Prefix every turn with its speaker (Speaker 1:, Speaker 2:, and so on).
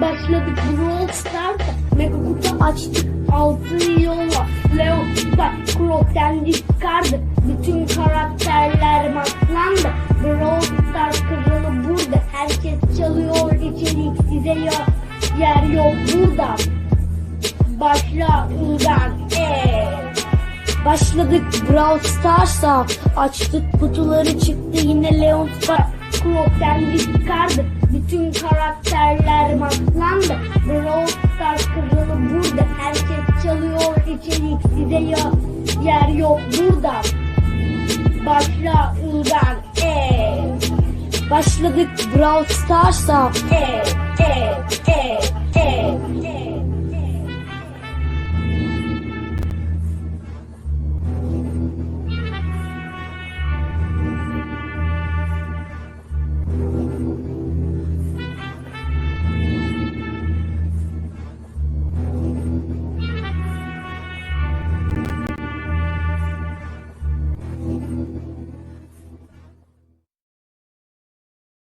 Speaker 1: Başladık. Brawl Stars'a Mega kutu açtık. Altın yolla Leo Star Croc'ten çıkardı Bütün yok Yer yok burada Başla Ulan eee Başladık Brawl Stars'a. Açtık kutuları çıktı. Yine Leon Croc'ten çıkardı. Bütün karakterler matlandı. Brawl Stars kralı burada. Herkes çalıyor içerik size yok Yer yok burada Başladık Brawl Stars'a. Eee eee eee eee